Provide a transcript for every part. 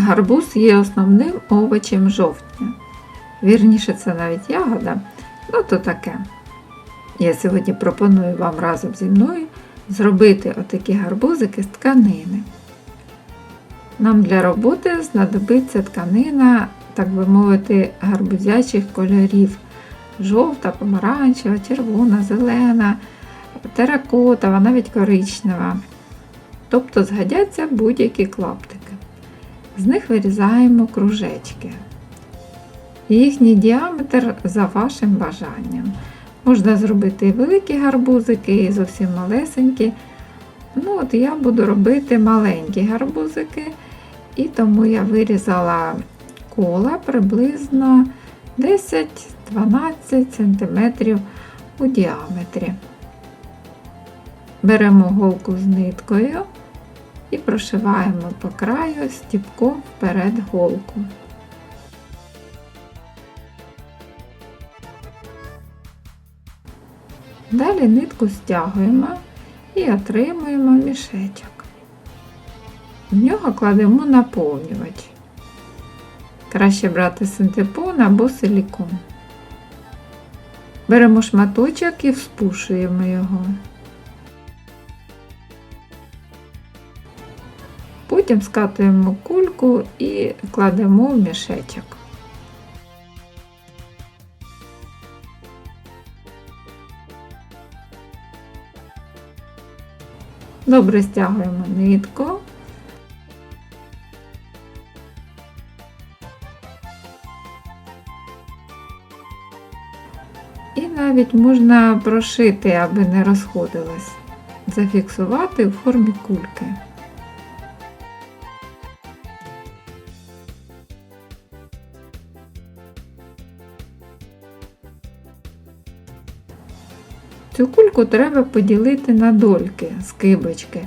Гарбуз є основним овочем жовтня. Вірніше, це навіть ягода, ну то таке. Я сьогодні пропоную вам разом зі мною зробити отакі гарбузики з тканини. Нам для роботи знадобиться тканина, так би мовити, гарбузячих кольорів. Жовта, помаранчева, червона, зелена, теракотова, навіть коричнева. Тобто згодяться будь-які клаптики. З них вирізаємо кружечки. Їхній діаметр за вашим бажанням. Можна зробити і великі гарбузики, і зовсім малесенькі. Ну, от я буду робити маленькі гарбузики, і тому я вирізала кола приблизно 10-12 см у діаметрі. Беремо голку з ниткою і прошиваємо по краю стіпком вперед голку. Далі нитку стягуємо і отримуємо мішечок. В нього кладемо наповнювач. Краще брати синтепон або силікон. Беремо шматочок і вспушуємо його. Потім скатуємо кульку і кладемо в мішечок. Добре стягуємо нитку. І навіть можна прошити, аби не розходилось, зафіксувати в формі кульки. Цю кульку треба поділити на дольки з кибочки,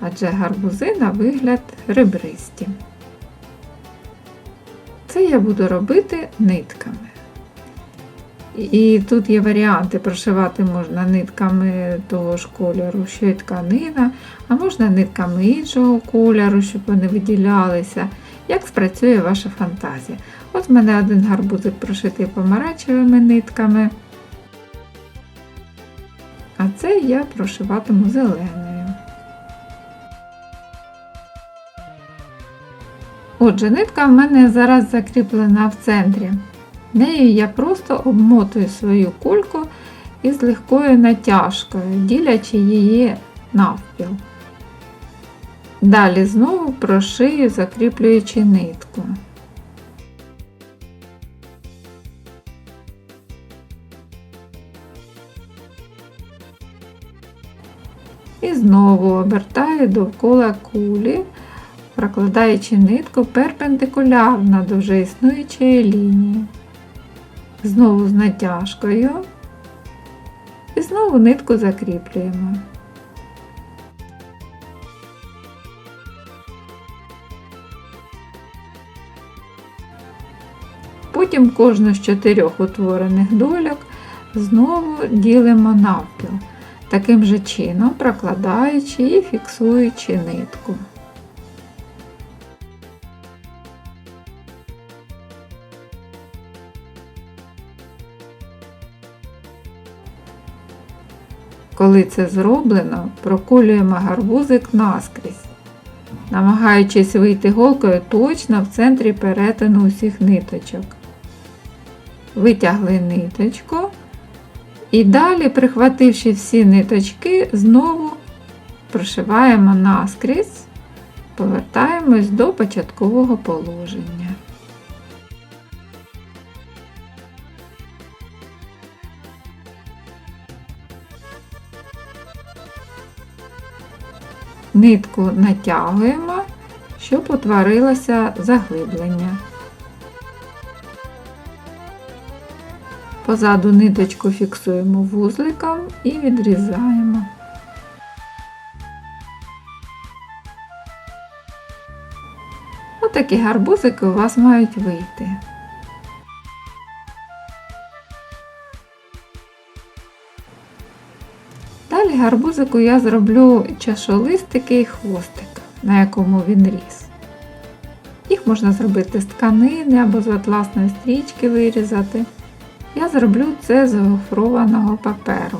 адже гарбузи на вигляд ребристі. Це я буду робити нитками. І тут є варіанти, прошивати можна нитками того ж кольору, що й тканина, а можна нитками іншого кольору, щоб вони виділялися. Як спрацює ваша фантазія? От в мене один гарбузик прошитий помаранчевими нитками. Це я прошиватиму зеленою. Отже, нитка в мене зараз закріплена в центрі. Нею я просто обмотую свою кульку із легкою натяжкою, ділячи її навпіл. Далі знову прошию, закріплюючи нитку. І знову обертаю довкола кулі, прокладаючи нитку перпендикулярно до вже існуючої лінії. Знову з натяжкою. І знову нитку закріплюємо. Потім кожну з чотирьох утворених дольок знову ділимо навпіл, таким же чином прокладаючи і фіксуючи нитку. Коли це зроблено, проколюємо гарбузик наскрізь, намагаючись вийти голкою точно в центрі перетину усіх ниточок. Витягли ниточку і далі, прихвативши всі ниточки, знову прошиваємо наскрізь, повертаємось до початкового положення. Нитку натягуємо, щоб утворилося заглиблення. Позаду ниточку фіксуємо вузликом і відрізаємо. Отакі гарбузики у вас мають вийти. Далі гарбузику я зроблю чашолистики і хвостик, на якому він ріс. Їх можна зробити з тканини або з атласної стрічки вирізати. Я зроблю це з гофрованого паперу.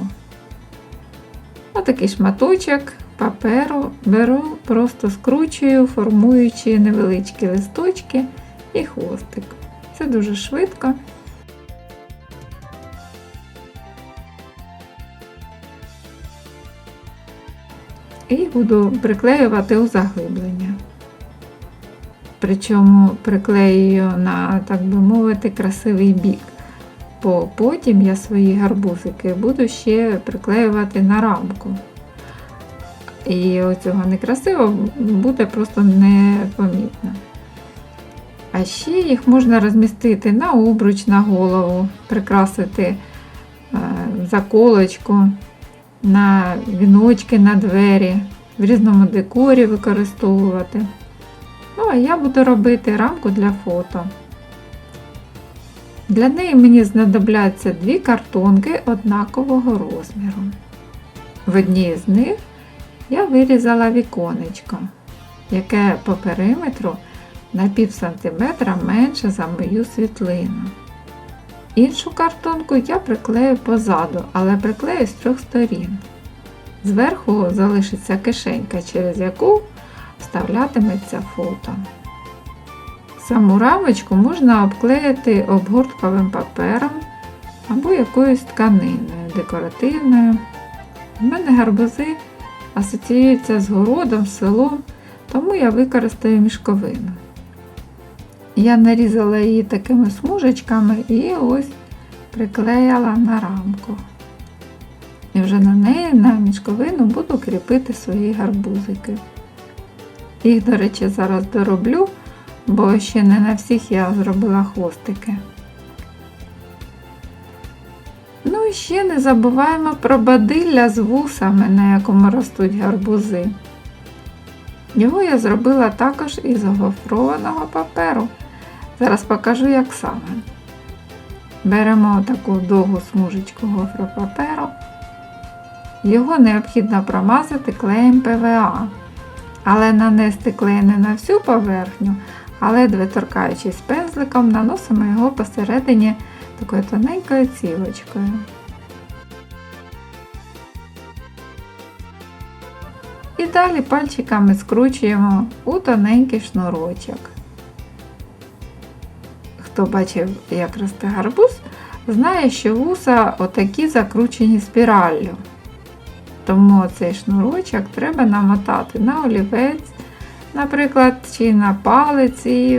Отакий шматочок паперу беру, просто скручую, формуючи невеличкі листочки і хвостик. Це дуже швидко. І буду приклеювати у заглиблення. Причому приклеюю на, так би мовити, красивий бік. Бо потім я свої гарбузики буду ще приклеювати на рамку. І оцього некрасиво буде просто непомітно. А ще їх можна розмістити на обруч, на голову, прикрасити е, заколочку, на віночки на двері, в різному декорі використовувати. Ну, а я буду робити рамку для фото. Для неї мені знадобляться дві картонки однакового розміру. В одній з них я вирізала віконечко, яке по периметру на пів сантиметра менше за мою світлину. Іншу картонку я приклею позаду, але приклею з трьох сторін. Зверху залишиться кишенька, через яку вставлятиметься фото. Саму рамочку можна обклеїти обгортковим папером або якоюсь тканиною декоративною. У мене гарбузи асоціюються з городом, селом, тому я використаю мішковину. Я нарізала її такими смужечками і ось приклеїла на рамку. І вже на неї, на мішковину, буду кріпити свої гарбузики. Їх, до речі, зараз дороблю, бо ще не на всіх я зробила хвостики. Ну і ще не забуваємо про бадилля з вусами, на якому ростуть гарбузи. Його я зробила також із гофрованого паперу. Зараз покажу, як саме. Беремо таку довгу смужечку гофропаперу. Його необхідно промазати клеєм ПВА, але нанести клей не на всю поверхню, ледве торкаючись пензликом, наносимо його посередині такою тоненькою цівочкою. І далі пальчиками скручуємо у тоненький шнурочок. Хто бачив, як росте гарбуз, знає, що вуса отакі закручені спіраллю. Тому цей шнурочок треба намотати на олівець, наприклад, чи на палець, і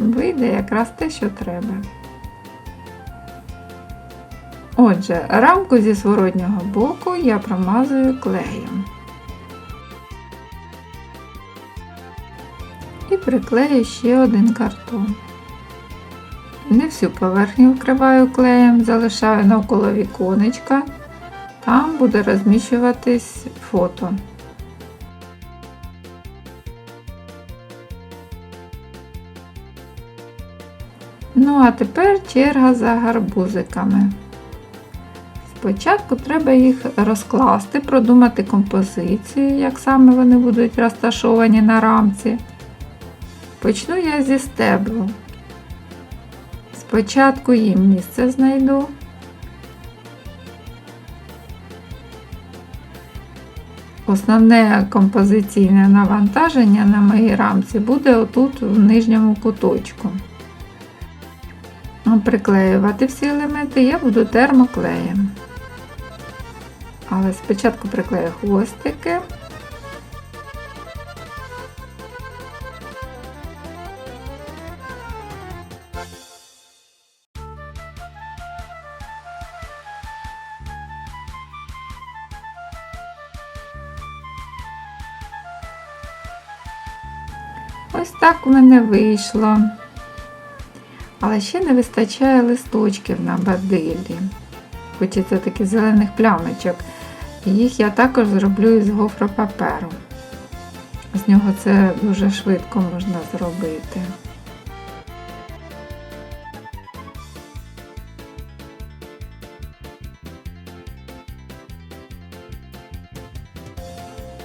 вийде якраз те, що треба. Отже, рамку зі зворотнього боку я промазую клеєм. І приклею ще один картон. Не всю поверхню вкриваю клеєм, залишаю навколо віконечка. Там буде розміщуватись фото. Ну, а тепер черга за гарбузиками. Спочатку треба їх розкласти, продумати композицію, як саме вони будуть розташовані на рамці. Почну я зі стеблу. Спочатку їм місце знайду. Основне композиційне навантаження на моїй рамці буде отут в нижньому куточку. Приклеювати всі елементи я буду термоклеєм. Але спочатку приклею хвостики. Ось так у мене вийшло. Але ще не вистачає листочків на бадилі. Хочеться таких зелених плямочок. Їх я також зроблю із гофропаперу. З нього це дуже швидко можна зробити.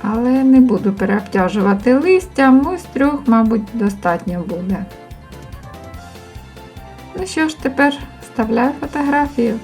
Але не буду переобтяжувати листям, ось трьох, мабуть, достатньо буде. Ну що ж, тепер вставляю фотографію.